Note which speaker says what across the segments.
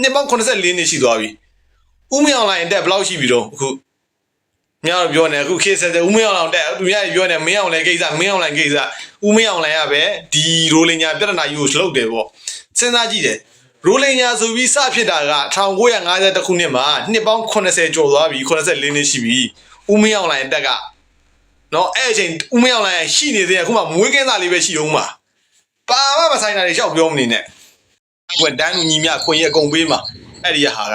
Speaker 1: နှစ်ပေါင်း84နှစ်ရှိသွားပြီဦးမင်းအောင်လိုင်းအတက်ဘယ်လောက်ရှိပြီတော့အခုမြတော်ပြောနေအခုခေတ်ဆက်ဆက်ဦးမင်းအောင်လောင်တက်သူများပြောနေမင်းအောင်လိုင်းကိစ္စမင်းအောင်လိုင်းကိစ္စဦးမင်းအောင်လိုင်းကပဲဒီရိုလင်ညာပြဿနာကြီးကိုလှုပ်တယ်ပေါ့စဉ်းစားကြည့်တယ်ရိုလင်ညာဆိုပြီးစဖြစ်တာက1950ခုနှစ်မှာနှစ်ပေါင်း80ကျော်သွားပြီ84နှစ်ရှိပြီဦးမင်းအောင်လိုင်းအတက်ကနော်အဲ့အချိန်ဦးမင်းအောင်လိုင်းရှိနေသေးတယ်အခုမှမွေးကင်းသားလေးပဲရှိအောင်ပါပါမမဆိုင်တာတွေရှောက်ပြောမနေနဲ့ ကွန်တန်းညီမြခွင့်ရအကုန်ပေးမှာအဲ့ဒီဟာက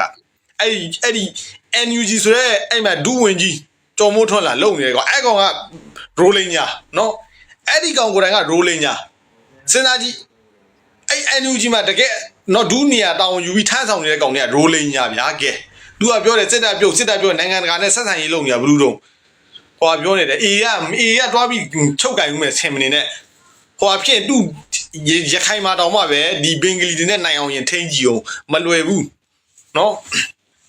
Speaker 1: အဲ့ဒီအဲ့ဒီ NUG ဆိုရဲအဲ့မှာဒူးဝင်ကြီးကြော်မိုးထွန်းလာလုံနေတယ်ကွာအဲ့ကောင်ကရိုလင်းညာနော်အဲ့ဒီကောင်ကိုယ်တိုင်ကရိုလင်းညာစဉ်းစားကြည့်အဲ့ NUG မှာတကယ်နော်ဒူးနေရတောင်းယူပြီးထမ်းဆောင်နေတဲ့ကောင်တွေကရိုလင်းညာဗျာကဲသူကပြောတယ်စစ်တပ်ပြုတ်စစ်တပ်ပြုတ်နိုင်ငံတကာနဲ့ဆက်ဆံရေးလုပ်နေတာဘလူးတော့ဟိုကပြောနေတယ်အေကအေကတွားပြီးချုပ်ကင်ဦးမယ်ဆင်မနေနဲ့ဟိုအဖြစ်သူ ရခိုင်မှာတောင်မှပဲဒီဘင်္ဂလီတွေနဲ့နိုင်အောင်ရင်ထိန်းကြည့်အောင်မလွယ်ဘူးเนาะ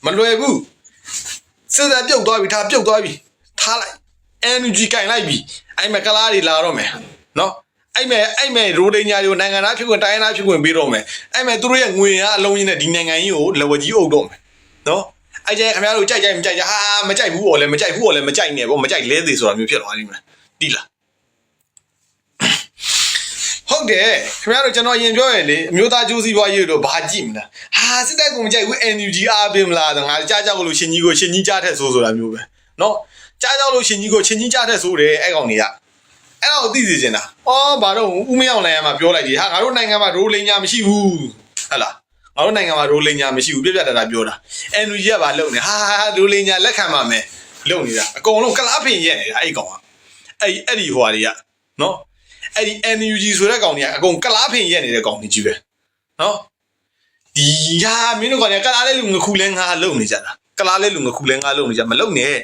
Speaker 1: မလွယ်ဘူးစစ်တပ်ပြုတ်သွားပြီထားပြုတ်သွားပြီထားလိုက် energy ကင်လိုက်ပြီအဲ့မဲ့ကလားတွေလာတော့မယ်เนาะအဲ့မဲ့အဲ့မဲ့ရိုဒင်ညာတွေကိုနိုင်ငံသားဖြစ်ခွင့်တိုင်းသားဖြစ်ခွင့်ပေးတော့မယ်အဲ့မဲ့သူတို့ရဲ့ငွေရအလုံးရင်းနဲ့ဒီနိုင်ငံကြီးကိုလဝကြီးအုပ်တော့မယ်เนาะအဲ့ကျခင်ဗျားတို့ကြိုက်ကြိုက်မကြိုက်ကြဟာမကြိုက်ဘူးပေါ့လေမကြိုက်ဘူးပေါ့လေမကြိုက်နဲ့ပေါ့မကြိုက်လဲသေးဆိုတာမျိုးဖြစ်သွားလိမ့်မယ်တိလား ဟုတ်တယ်ခင်ဗျားတို့ကျွန်တော်ယင်ပြောရင်လေအမျိုးသားကျိုးစီးပွားရေးတို့ဘာကြည့်မလားဟာစစ်တပ်ကောင်ကြိုက်ဘူး NUG အားပေးမလားငါကြားကြောက်လို့ရှင်ကြီးကိုရှင်ကြီးကြားထက်ဆိုးဆိုတာမျိုးပဲနော်ကြားကြောက်လို့ရှင်ကြီးကိုရှင်ကြီးကြားထက်ဆိုးတယ်အဲ့ကောင်တွေကအဲ့တော့သိစေချင်တာအော်ဘာတော့ဦးမရောက်နိုင်ရမှာပြောလိုက်ကြီးဟာငါတို့နိုင်ငံမှာရိုးလိန်ညာမရှိဘူးဟဟလားငါတို့နိုင်ငံမှာရိုးလိန်ညာမရှိဘူးပြပြတတာပြောတာ NUG ကဘာလုပ်နေဟာရိုးလိန်ညာလက်ခံပါမယ်လုပ်နေတာအကုန်လုံးကလားပင်ရက်နေတာအဲ့ကောင်ကအဲ့အဲ့ဒီဟွာတွေကနော် အဲ့ဒီ NUG ဆိုတဲ့ကောင်ကြီးကအကုန်ကလားဖင်ရက်နေတဲ့ကောင်ကြီးပဲနော်ဒီဟာမင်းတို့ကောင်ကြီးကလားလဲလူငခုလဲငါလုံနေကြတာကလားလဲလူငခုလဲငါလုံနေကြမလုံနဲ့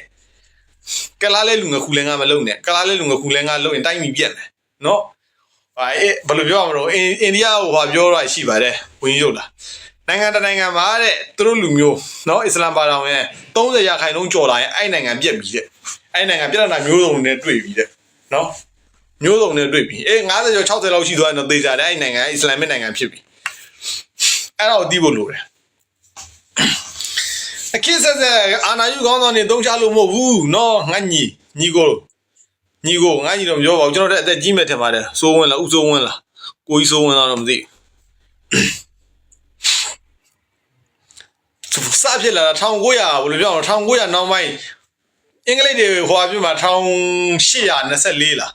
Speaker 1: ကလားလဲလူငခုလဲငါမလုံနဲ့ကလားလဲလူငခုလဲငါလုံရင်တိုင်းပြည်ပြက်မယ်နော်ဟာအေးဘယ်လိုပြောရမလို့အိန္ဒိယဟိုဟာပြောရရှိပါတယ်ဝင်းရုပ်လားနိုင်ငံတနိုင်ငံမှာတဲ့သူတို့လူမျိုးနော်အစ္စလာမ်ဘာသာဝင်30ရာခိုင်နှုန်းကျော်လာရင်အဲ့နိုင်ငံပြက်ပြီတဲ့အဲ့နိုင်ငံပြဿနာမျိုးစုံနဲ့တွေ့ပြီတဲ့နော် မျိုးစုံနဲ့တွေ့ပြီအေး50ကျော်60လောက်ရှိသွားရင်တော့သေချာတယ်အဲ့ဒီနိုင်ငံအစ္စလာမစ်နိုင်ငံဖြစ်ပြီအဲ့ဒါကိုသိဖို့လိုတယ်အခစ်ဆက်ဆက်အာနာယူကောင်းဆောင်နေတုံးချလို့မဟုတ်ဘူးနော်ငါညီညီကိုညီကိုငါညီတော့မပြောပါဘူးကျွန်တော်တက်အသက်ကြီးမဲ့ထင်ပါတယ်စိုးဝင်လားဥစိုးဝင်လားကိုကြီးစိုးဝင်လားတော့မသိဘူးစဖြစ်လာတာ1900ဘယ်လိုပြောအောင်1900နောက်ပိုင်းအင်္ဂလိပ်တွေဟိုအပြစ်မှာ1824လား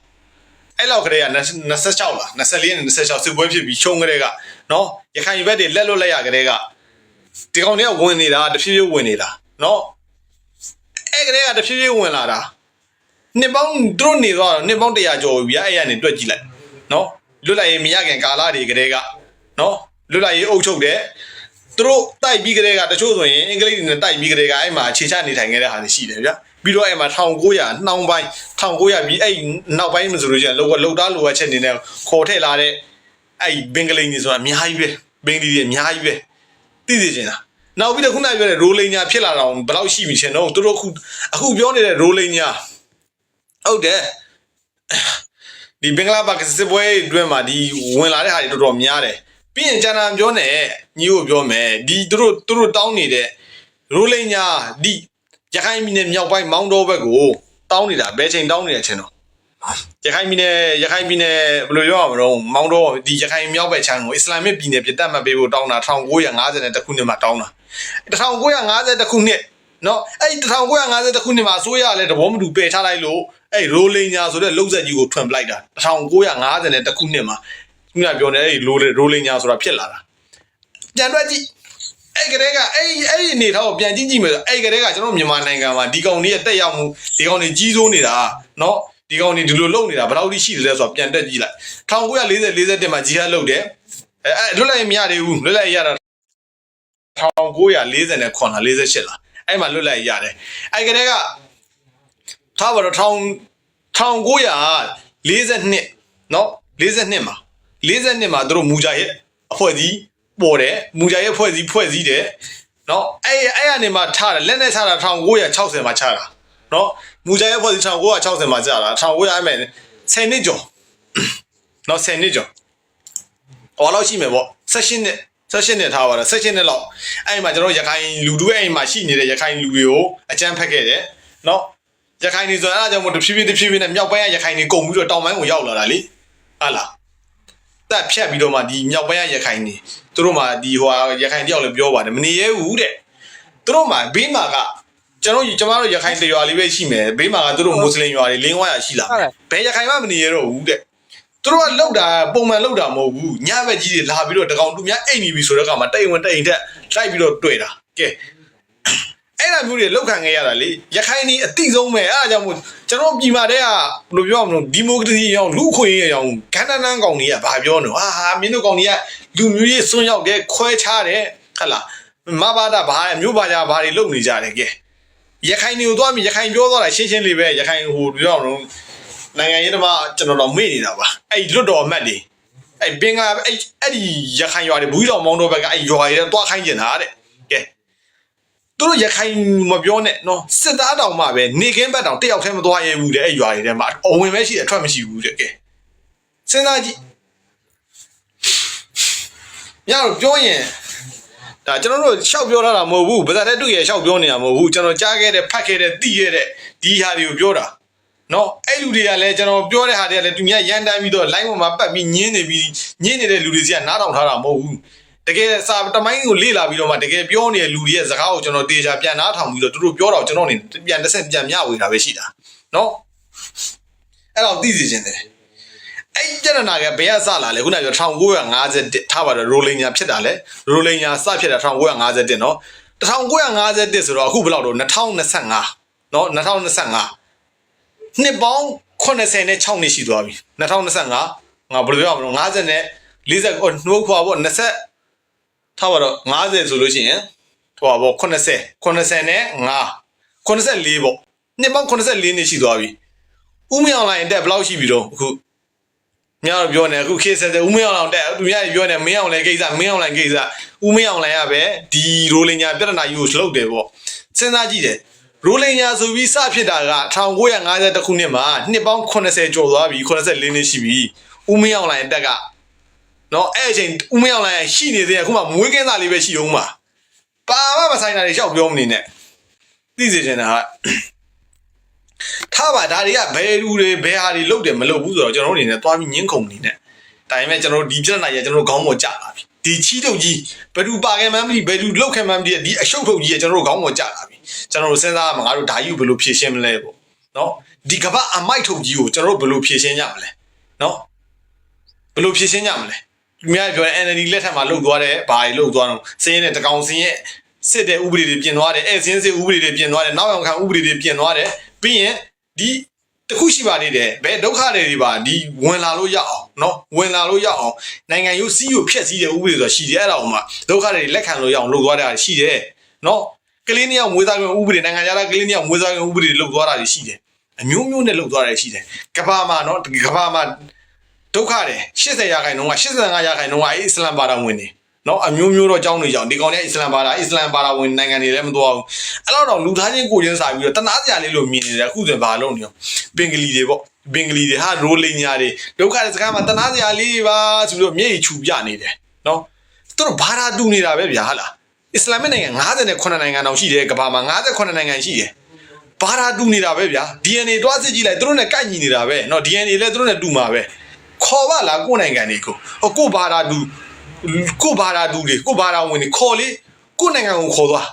Speaker 1: အဲ့လောက်ကလေးက26လား24နဲ့26စစ်ပွဲဖြစ်ပြီးချုံကလေးကနော်ရခိုင်ဘက်တွေလက်လွတ်လက်ရကလေးကဒီကောင်တွေကဝင်နေတာတဖြည်းဖြည်းဝင်နေတာနော်အဲ့ကလေးကတဖြည်းဖြည်းဝင်လာတာနှစ်ပေါင်းသူတို့နေသွားတော့နှစ်ပေါင်း100ကျော်ပြီအဲ့ရနေတွက်ကြည့်လိုက်နော်လွတ်လိုက်ရင်မရခင်ကာလာတွေကလေးကနော်လွတ်လိုက်ရင်အုပ်ချုပ်တယ်သူတို့တိုက်ပြီးကလေးကတချို့ဆိုရင်အင်္ဂလိပ်တွေနဲ့တိုက်ပြီးကလေးကအဲ့မှာခြေချနေထိုင်ခဲ့တဲ့ဟာတွေရှိတယ်ဗျာ ပြီးတော့အဲ့မှာ1900နှောင်းပိုင်း1900ပြီးအဲ့နောက်ပိုင်းမဆိုလို့ရှိရင်လောက်လောက်သားလိုအပ်ချက်နေနဲ့ခေါ်ထည့်လာတဲ့အဲ့ဘင်္ဂလိန်တွေဆိုတာအများကြီးပဲဘင်္ဂလီတွေအများကြီးပဲသိသိချင်တာနောက်ပြီးတော့ခုနပြောတဲ့ရိုလိန်ညာဖြစ်လာတော့ဘယ်လောက်ရှိပြီရှင်တော့သူတို့အခုအခုပြောနေတဲ့ရိုလိန်ညာဟုတ်တယ်ဒီဘင်္ဂလားပါကစစ်ပွဲအတွင်းမှာဒီဝင်လာတဲ့ဟာတွေတော်တော်များတယ်ပြီးရင်ကျန်တာပြောနေညီကိုပြောမယ်ဒီသူတို့သူတို့တောင်းနေတဲ့ရိုလိန်ညာဒီ ရခိုင်ပြည်နယ်မြောက်ပိုင်းမောင်းတော်ဘက်ကိုတောင်းနေတာဘယ်ချိန်တောင်းနေတယ်ချင်းတော့ရခိုင်ပြည်နယ်ရခိုင်ပြည်နယ်ဘယ်လိုပြောရမလဲမောင်းတော်ဒီရခိုင်မြောက်ဘက်ချမ်းကိုအစ္စလာမစ်ပြည်နယ်ပြည်တက်မှတ်ပေးဖို့တောင်းတာ1950ခုနှစ်မှာတောင်းတာ1950ခုနှစ်နော်အဲ့1950ခုနှစ်မှာအစိုးရကလည်းတဘောမတူပယ်ချလိုက်လို့အဲ့ရိုလင်ညာဆိုတဲ့လုံဆက်ကြီးကိုထွန်ပလိုက်တာ1950ခုနှစ်မှာခုနပြောနေအဲ့ရိုရိုလင်ညာဆိုတာဖြစ်လာတာပြန်တွက်ကြည့် အဲ့ကလေးကအဲ့အဲ့ဒီအနေထားကိုပြန်ကြည့်ကြည့်မယ်ဆိုအဲ့ကလေးကကျွန်တော်မြန်မာနိုင်ငံမှာဒီကောင်တွေရဲ့တက်ရောက်မှုဒီကောင်တွေကြီးစိုးနေတာเนาะဒီကောင်တွေဒီလိုလုပ်နေတာဘယ်လောက်ထိရှိတယ်လဲဆိုတော့ပြန်တက်ကြည့်လိုက်1940 41မှာဂျီဟတ်လုပ်တယ်အဲအဲ့လွတ်လိုက်ရင်မရသေးဘူးလွတ်လိုက်ရတာ1949လား48လားအဲ့မှာလွတ်လိုက်ရတယ်အဲ့ကလေးကထားပါတော့1942เนาะ42မှာ42မှာသူတို့မူဂျာရဲ့အဖွဲ့ကြီး ပေါ်တယ်မူဂျာရဲ့ဖွဲ့စည်းဖွဲ့စည်းတယ်နော်အဲ့အဲ့အနေမှာထားတယ်လက်နဲ့ထားတာ1960မှာချတာနော်မူဂျာရဲ့ဖွဲ့စည်း1960မှာချတာ1900အမယ်10နှစ်ကျော်နော်10နှစ်ကျော်ဟောလောက်ရှိမယ်ပေါ့16နှစ်16နှစ်ထားပါတော့16နှစ်လောက်အဲ့မှာကျွန်တော်ရခိုင်လူတို့အဲ့မှာရှိနေတဲ့ရခိုင်လူတွေကိုအကြမ်းဖက်ခဲ့တယ်နော်ရခိုင်နေဆိုအဲ့ဒါကြောင့်မို့တဖြည်းဖြည်းတဖြည်းဖြည်းနဲ့မြောက်ပိုင်းကရခိုင်နေကုန်ပြီးတော့တောင်ပိုင်းကိုရောက်လာတာလေဟာလား တက်ဖြတ်ပြီးတော့မှဒီမြောက်ပိုင်းကရခိုင်တွေသူတို့မှဒီဟိုရခိုင်တယောက်လည်းပြောပါတယ်မနေရဲဘူးတဲ့သူတို့မှဘေးမှာကကျွန်တော်ကျွန်တော်တို့ရခိုင်တရွာလေးပဲရှိမယ်ဘေးမှာကသူတို့မွတ်စလင်ရွာတွေလင်းဝါရရှိလာဘယ်ရခိုင်မှမနေရတော့ဘူးတဲ့သူတို့ကလောက်တာပုံမှန်လောက်တာမဟုတ်ဘူးညဘက်ကြီးတွေလာပြီးတော့တကောင်သူများအိမ်နေပြီဆိုတော့ကမှတိတ်ဝင်တိတ်တက်လိုက်ပြီးတော့တွေ့တာကဲ အဲ့ဒါမျိုးတွေလောက်ခံခဲ့ရတာလေရခိုင်นี่အတိဆုံးပဲအဲ့ဒါကြောင့်မို့ကျွန်တော်ပြည်မာတဲ့ကဘယ်လိုပြောမလို့ဒီမိုကရေစီအောင်လူခွင့်ရအောင်ဂန္ဓနန်းကောင်တွေကဘာပြောနေဟာဟာမင်းတို့ကောင်တွေကလူမျိုးရေးစွန့်ရောက်တယ်ခွဲခြားတယ်ဟဟလားမဘာတာဘာမျိုးပါကြဘာတွေလုပ်နေကြတယ်ကဲရခိုင်တွေကိုသွားမြရခိုင်ပြောသွားတာရှင်းရှင်းလေးပဲရခိုင်ဟိုပြောအောင်နိုင်ငံရေးတမကျွန်တော်တော့မေ့နေတာပါအဲ့လွတ်တော်အမတ်တွေအဲ့ဘင်္ဂလားအဲ့အဲ့ဒီရခိုင်ရွာတွေဘူးတော်မောင်းတော့ဘက်ကအဲ့ရွာတွေတော့တွားခိုင်းကျင်တာတဲ့ကဲ သူတို့ရခိုင်မပြောနဲ့နော်စစ်သားတောင်မှပဲနေကင်းဘက်တောင်တယောက်တည်းမသွားရဲဘူးတဲ့အဲ့ရွာတွေထဲမှာအဝင်ပဲရှိတယ်အထွက်မရှိဘူးတဲ့ကဲစဉ်းစားကြည့်ညတော့ပြောရင်ဒါကျွန်တော်တို့ရှောက်ပြောထားတာမဟုတ်ဘူးဗဇက်တဲ့တွေ့ရရှောက်ပြောနေတာမဟုတ်ဘူးကျွန်တော်ကြားခဲ့တဲ့ဖတ်ခဲ့တဲ့သိခဲ့တဲ့ဒီဟာတွေကိုပြောတာနော်အဲ့လူတွေကလည်းကျွန်တော်ပြောတဲ့ဟာတွေကလည်းသူများရန်တမ်းပြီးတော့ line ပေါ်မှာပတ်ပြီးညင်းနေပြီးညင်းနေတဲ့လူတွေစီကနားထောင်ထားတာမဟုတ်ဘူး တကယ်စာတမိုင်းကိုလေ့လာပြီးတော့မှတကယ်ပြောနေတဲ့လူတွေရဲ့စကားကိုကျွန်တော်တေချာပြန်နားထောင်ပြီးတော့သူတို့ပြောတော့ကျွန်တော်နေပြန်တစ်ဆက်ပြန်မျှဝေတာပဲရှိတာနော်အဲ့တော့သိစီခြင်းတယ်အဲ့ကျရနာကဘယ်ကစလာလဲခုနကပြော1951ထားပါတော့ရိုလင်ညာဖြစ်တာလဲရိုလင်ညာစဖြစ်တာ1951နော်1951ဆိုတော့အခုဘယ်လောက်တော့2025နော်2025နှစ်ပေါင်း86နှစ်ရှိသွားပြီ2025ငါဘယ်လိုပြောရမလဲ50နဲ့40ဟိုနှုတ်ခွာပေါ့20 ထားပါတော့50ဆိုလို့ရှိရင်ဟိုပါပေါ့80 80နဲ့5 84ပေါ့နှစ်ပေါင်း84နှစ်ရှိသွားပြီဥမအောင်လိုင်းတက်ဘယ်လောက်ရှိပြီတော့အခုမြတော်ပြောနေအခုခေတ်ဆက်ဆက်ဥမအောင်လောင်တက်သူများပြောနေမင်းအောင်လိုင်းကိစ္စမင်းအောင်လိုင်းကိစ္စဥမအောင်လိုင်းရပဲဒီရိုလင်ညာပြဿနာယူလုပ်တယ်ပေါ့စဉ်းစားကြည့်တယ်ရိုလင်ညာဆိုပြီးစဖြစ်တာက1950ခုနှစ်မှာနှစ်ပေါင်း80ကျော်သွားပြီ84နှစ်ရှိပြီဥမအောင်လိုင်းတက်က နော်အဲ့အချိန်ဥမအောင်လိုင်းရှိနေသေးတယ်အခုမှမွေးကင်းသားလေးပဲရှိအောင်ပါပါမမဆိုင်တာတွေရှောက်ပြောမနေနဲ့သိစေချင်တာကထားပါဒါတွေကဘယ်လူတွေဘယ်ဟာတွေလုပ်တယ်မလုပ်ဘူးဆိုတော့ကျွန်တော်တို့အနေနဲ့သွားပြီးညင်းခုန်နေနဲ့ဒါပေမဲ့ကျွန်တော်တို့ဒီပြဿနာကြီးကျွန်တော်တို့ခေါင်းပေါ်ကျလာပြီဒီချီးတုပ်ကြီးဘယ်သူပါခဲ့မှန်းမသိဘယ်သူလောက်ခဲ့မှန်းမသိဒီအရှုပ်ထုတ်ကြီးကကျွန်တော်တို့ခေါင်းပေါ်ကျလာပြီကျွန်တော်တို့စဉ်းစားရမှာငါတို့ဓာယူဘယ်လိုဖြည့်ရှင်းမလဲပေါ့နော်ဒီကပအမိုက်ထုတ်ကြီးကိုကျွန်တော်တို့ဘယ်လိုဖြည့်ရှင်းကြမလဲနော်ဘယ်လိုဖြည့်ရှင်းကြမလဲ သူများပြောတယ် NLD လက်ထက်မှာလှုပ်သွားတယ်ဘာတွေလှုပ်သွားတော့စင်းရဲ့တကောင်စင်းရဲ့စစ်တဲ့ဥပဒေတွေပြင်သွားတယ်အဲစင်းစစ်ဥပဒေတွေပြင်သွားတယ်နောက်အောင်ခံဥပဒေတွေပြင်သွားတယ်ပြီးရင်ဒီတခုရှိပါသေးတယ်ဘယ်ဒုက္ခတွေတွေပါဒီဝင်လာလို့ရအောင်เนาะဝင်လာလို့ရအောင်နိုင်ငံရေးစီးကိုဖျက်ဆီးတဲ့ဥပဒေဆိုတာရှိတယ်အဲ့ဒါအောင်မှဒုက္ခတွေလက်ခံလို့ရအောင်လုပ်သွားတာရှိတယ်เนาะကလေးနှစ်ယောက်မွေးစားခွင့်ဥပဒေနိုင်ငံခြားသားကလေးနှစ်ယောက်မွေးစားခွင့်ဥပဒေလုပ်သွားတာရှိတယ်အမျိုးမျိုးနဲ့လုပ်သွားတာရှိတယ်ကဘာမှာเนาะကဘာမှာ ဒုက္ခတွေ80ရာခိုင်နှုန်းက85ရာခိုင်နှုန်းကအေးအစ္စလမ်ဘာသာဝင်တွေနော်အမျိုးမျိုးတော့ကြောင်းနေကြအောင်ဒီကောင်တွေအစ္စလမ်ဘာသာအစ္စလမ်ဘာသာဝင်နိုင်ငံတွေလည်းမသွားဘူးအဲ့တော့တော့လူသားချင်းကိုချင်းစာပြီးတော့တနာစရာလေးလို့မြင်နေတယ်အခုဆိုဘာလုပ်နေရောဘင်္ဂလီတွေပေါ့ဘင်္ဂလီတွေဟာရိုလင်ညာတွေဒုက္ခတဲ့စကားမှာတနာစရာလေးပါဆိုပြီးတော့မျက်ရည်ချူပြနေတယ်နော်သူတို့ဘာသာတူနေတာပဲဗျာဟာလားအစ္စလာမနိုင်ငံ58နိုင်ငံတောင်ရှိတယ်ကမ္ဘာမှာ58နိုင်ငံရှိတယ်ဘာသာတူနေတာပဲဗျာ DNA တွားစစ်ကြည့်လိုက်သူတို့နဲ့ကိုက်ညီနေတာပဲเนาะ DNA လည်းသူတို့နဲ့တူမှာပဲ ခေါ်ပါလားကိုယ်နိုင်ငံတွေကိုဟိုကိုဘာသာတူကိုဘာသာတူတွေကိုဘာသာဝင်တွေခေါ်လေကိုနိုင်ငံကိုခေါ်သွား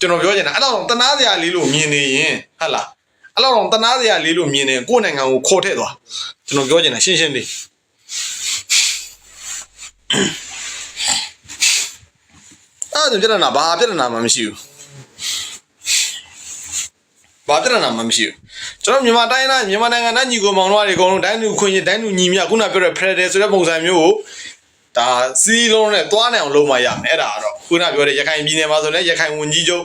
Speaker 1: ကျွန်တော်ပြောချင်တာအဲ့တော့တနာစရာလေးလို့မြင်နေရင်ဟုတ်လားအဲ့တော့တနာစရာလေးလို့မြင်နေကိုနိုင်ငံကိုခေါ်ထည့်သွားကျွန်တော်ပြောချင်တာရှင်းရှင်းလေးအဲ့ဒါပြဿနာဘာပြဿနာမှမရှိဘူး ဘာပြဿနာမှမရှိဘူးကျွန်တော်မြန်မာတိုင်းသားမြန်မာနိုင်ငံသားညီကိုမောင်တို့တွေအကုန်လုံးတိုင်းလူခွင့်ရတိုင်းလူညီမြခုနပြောတဲ့ Predator ဆိုတဲ့ပုံစံမျိုးကိုဒါစီးလုံးနဲ့သွားနိုင်အောင်လုပ်မှရမယ်အဲ့ဒါကတော့ခုနပြောတဲ့ရခိုင်ပြည်နယ်မှာဆိုလည်းရခိုင်ဝန်ကြီးချုပ်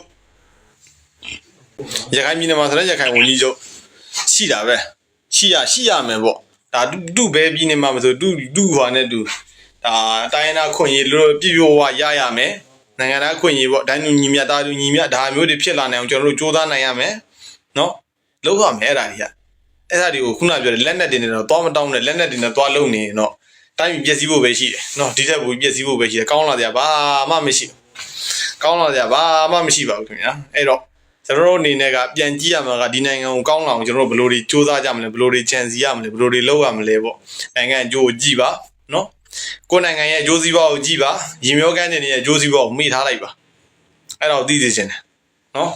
Speaker 1: ရခိုင်ပြည်နယ်မှာဆိုလည်းရခိုင်ဝန်ကြီးချုပ်ရှိတာပဲရှိရရှိရမယ်ပေါ့ဒါတူဘဲပြည်နယ်မှာမဆိုတူတူဟွာနဲ့တူဒါတိုင်းသားခွင့်ရလို့ပြည့်ပြည့်ဝရရမယ်နိုင်ငံသားခွင့်ရပေါ့တိုင်းလူညီမြတာလူညီမြဒါမျိုးတွေဖြစ်လာနိုင်အောင်ကျွန်တော်တို့စူးစမ်းနိုင်ရမယ် နော်လောက်ရမယ်အဲ့ဒါကြီးကအဲ့ဒါတွေကိုခုနပြောတဲ့လက်နက်တွေနဲ့တော့သွားမတောင်းနဲ့လက်နက်တွေနဲ့သွားလုံနေရင်တော့တိုင်းပြည်ပျက်စီးဖို့ပဲရှိတယ်နော်ဒီထက်ပိုပျက်စီးဖို့ပဲရှိတယ်ကောင်းလာကြဘာမှမရှိဘူးကောင်းလာကြဘာမှမရှိပါဘူးခင်ဗျာအဲ့တော့ကျွန်တော်တို့အနေနဲ့ကပြန်ကြည့်ရမှာကဒီနိုင်ငံကိုကောင်းလာအောင်ကျွန်တော်တို့ဘယ်လိုတွေစူးစမ်းကြမလဲဘယ်လိုတွေကြံစည်ရမလဲဘယ်လိုတွေလုပ်ရမလဲပေါ့နိုင်ငံအကျိုးကိုကြည့်ပါနော်ကိုယ်နိုင်ငံရဲ့အကျိုးစီးပွားကိုကြည့်ပါရင်မျောကန်းတဲ့နေရဲ့အကျိုးစီးပွားကိုမိထားလိုက်ပါအဲ့တော့သိသိချင်းတယ်နော်